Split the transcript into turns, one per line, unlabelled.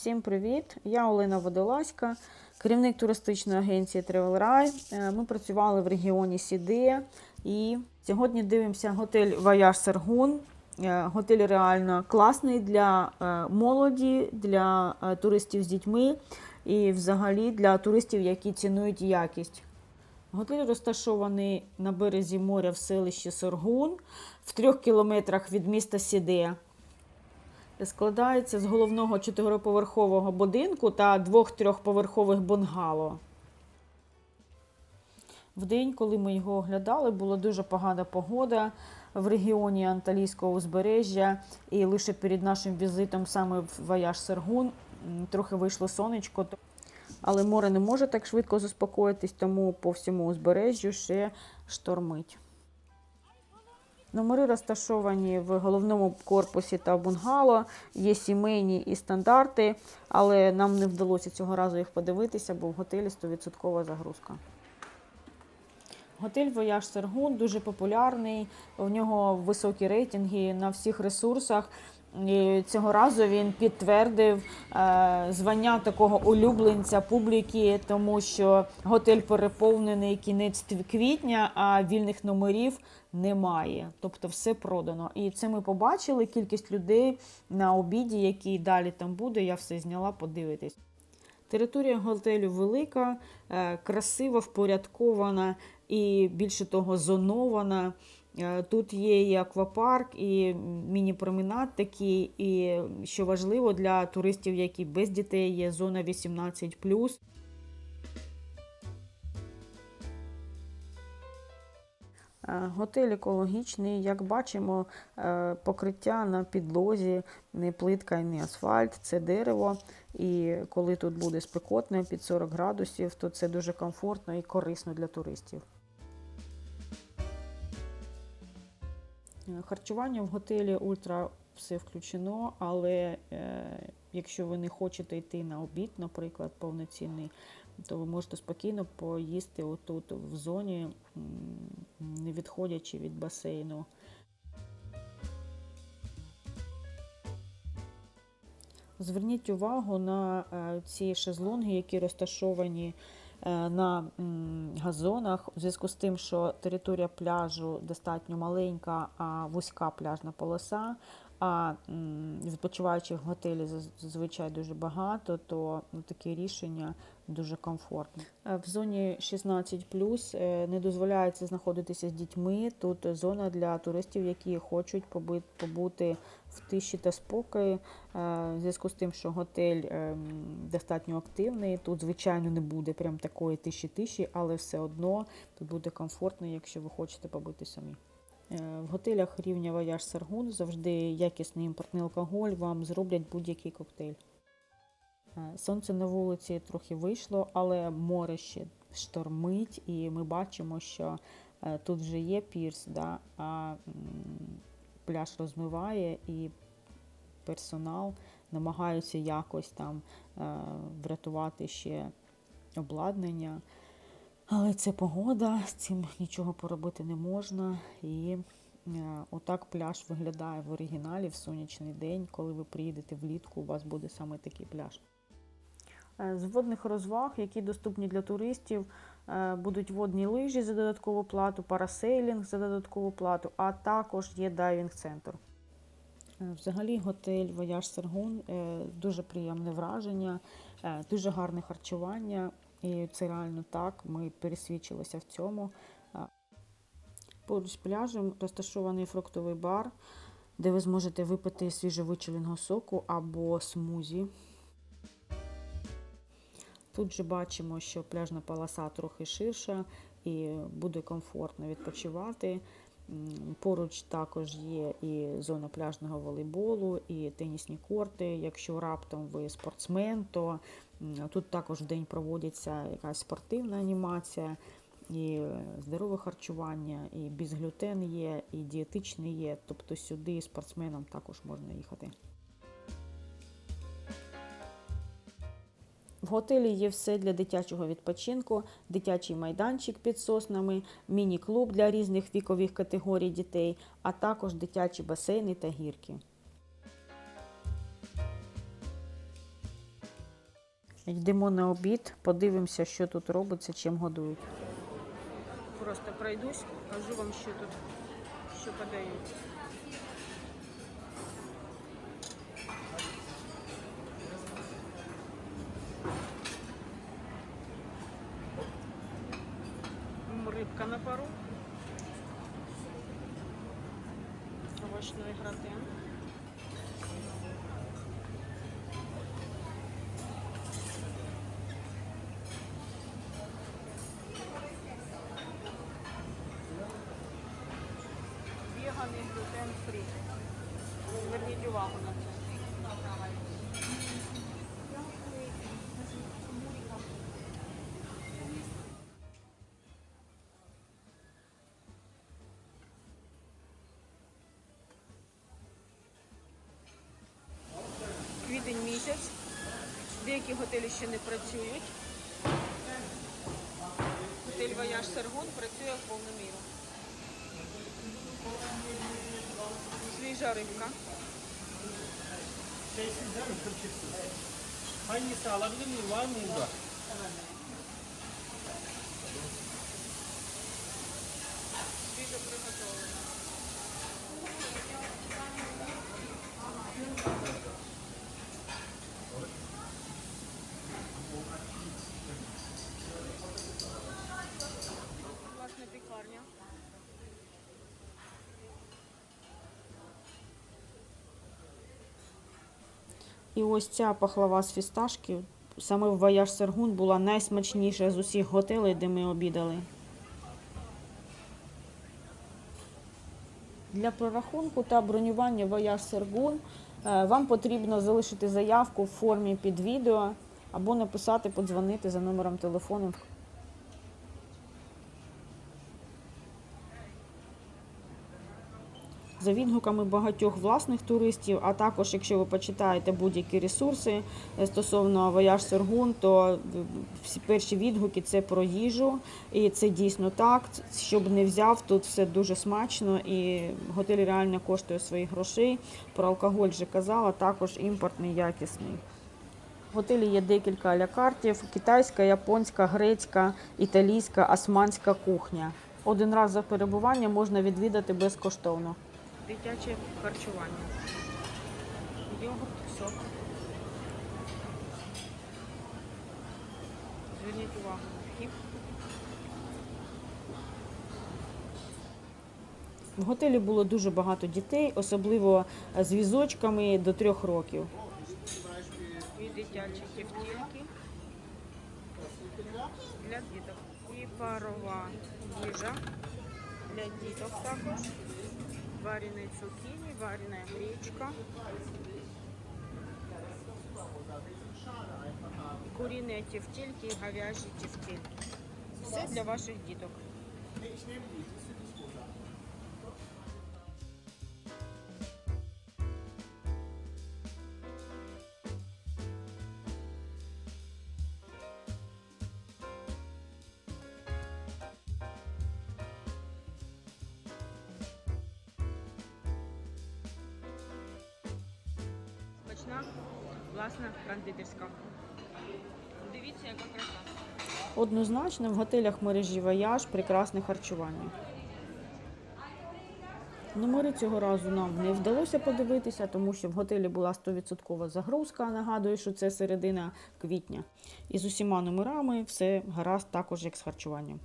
Всім привіт! Я Олена Водолазька, керівник туристичної агенції Travel Rai. Е, Ми працювали в регіоні Сідея і сьогодні дивимося готель Вояж Саргун. Е, Готель реально класний для е, молоді, для туристів з дітьми і взагалі для туристів, які цінують якість. Готель розташований на березі моря в селищі Соргун в трьох кілометрах від міста Сідея складається з головного чотириповерхового будинку та двох трьохповерхових бунгало. В день, коли ми його оглядали, була дуже погана погода в регіоні Анталійського узбережжя. І лише перед нашим візитом саме в Вояж Сергун трохи вийшло сонечко. Але море не може так швидко заспокоїтись, тому по всьому узбережжю ще штормить. Номери розташовані в головному корпусі та бунгало, є сімейні і стандарти, але нам не вдалося цього разу їх подивитися, бо в готелі 100% загрузка. Готель Вояж Сергун дуже популярний, у нього високі рейтинги на всіх ресурсах. І цього разу він підтвердив е, звання такого улюбленця публіки, тому що готель переповнений кінець квітня, а вільних номерів немає. Тобто все продано. І це ми побачили кількість людей на обіді, який далі там буде. Я все зняла, подивитись. Територія готелю велика, е, красиво впорядкована і більше того, зонована. Е, Тут є і аквапарк, і міні-променад такий, і що важливо для туристів, які без дітей, є зона 18. Е, Готель екологічний, як бачимо, е, покриття на підлозі не плитка і не асфальт, це дерево. І коли тут буде спекотно під 40 градусів, то це дуже комфортно і корисно для туристів. Харчування в готелі ультра все включено, але е, якщо ви не хочете йти на обід, наприклад, повноцінний, то ви можете спокійно поїсти отут в зоні, не відходячи від басейну. Зверніть увагу на е, ці шезлонги, які розташовані е, на газонах, у зв'язку з тим, що територія пляжу достатньо маленька, а вузька пляжна полоса. А м, відпочиваючих в готелі зазвичай дуже багато, то ну, таке рішення дуже комфортне. Е, В зоні 16 не дозволяється знаходитися з дітьми. Тут зона для туристів, які хочуть побути в тиші та спокої. Е, В зв'язку з тим, що готель ем, достатньо активний, тут, звичайно, не буде прям такої тиші-тиші, але все одно тут буде комфортно, якщо ви хочете побути самі. Е, В готелях рівня Вояж Саргун завжди якісний імпортний алкоголь, вам зроблять будь-який коктейль. Е, Сонце на вулиці трохи вийшло, але море ще штормить, і ми бачимо, що е, тут вже є пірс, да, а пляж розмиває і персонал намагаються якось там врятувати ще обладнання. Але це погода, з цим нічого поробити не можна. І е, отак пляж виглядає в оригіналі в сонячний день. Коли ви приїдете влітку, у вас буде саме такий пляж. Е, З водних розваг, які доступні для туристів, е, будуть водні лижі за додаткову плату, парасейлінг за додаткову плату, а також є дайвінг-центр. Взагалі, готель Вояж Сергун дуже приємне враження, дуже гарне харчування, і це реально так. Ми пересвідчилися в цьому. Поруч з пляжем розташований фруктовий бар, де ви зможете випити свіжовичеленого соку або смузі. Тут же бачимо, що пляжна полоса трохи ширша і буде комфортно відпочивати. Поруч також є і зона пляжного волейболу, і тенісні корти. Якщо раптом ви спортсмен, то тут також в день проводиться якась спортивна анімація, і е, здорове харчування, і безглютен є, і дієтичний є. Тобто сюди спортсменам також можна їхати. В готелі є все для дитячого відпочинку, дитячий майданчик під соснами, міні-клуб для різних вікових категорій дітей, а також дитячі басейни та гірки. Йдемо на обід, подивимося, що тут робиться, чим годують. Просто пройдусь, кажу вам, що тут що подають. Рибка на пару. Фрі. Зверніть увагу на це. Квітень місяць. Деякі готелі ще не працюють. Готель Вояж Саргон працює в повну міру. Свіжа рибка.
Hangisi alabilir miyim? Var mı burada?
Свіжо І ось ця пахлава з фісташків саме в Вояж Сергун була найсмачніша з усіх готелей, де ми обідали. Для прорахунку та бронювання Вояж Сергун е, вам потрібно залишити заявку в формі під відео або написати, подзвонити за номером телефону. За відгуками багатьох власних туристів, а також якщо ви почитаєте будь-які ресурси е, стосовно Вояж Сергун, то е, всі перші відгуки це про їжу, і це дійсно так. Щоб не взяв, тут все дуже смачно, і готель реально коштує своїх грошей. Про алкоголь вже казала, також імпортний, якісний. В готелі є декілька алякартів: китайська, японська, грецька, італійська, османська кухня. Один раз за перебування можна відвідати безкоштовно. Дитяче харчування. Йогурт, сок. Зверніть увагу на вхід. В готелі було дуже багато дітей, особливо з візочками до трьох років. І дитячі кефтільки для діток. І парова їжа для діток також. Вареные цукини, вареная гречка. Куриные тефтельки и говяжьи тефтельки. Все для ваших діток. Смачна, власна кондитерська. Дивіться, яка краса. Однозначно в готелях мережі Вояж прекрасне харчування. Номери цього разу нам не вдалося подивитися, тому що в готелі була 100% загрузка. Нагадую, що це середина квітня. І з усіма номерами все гаразд також як з харчуванням.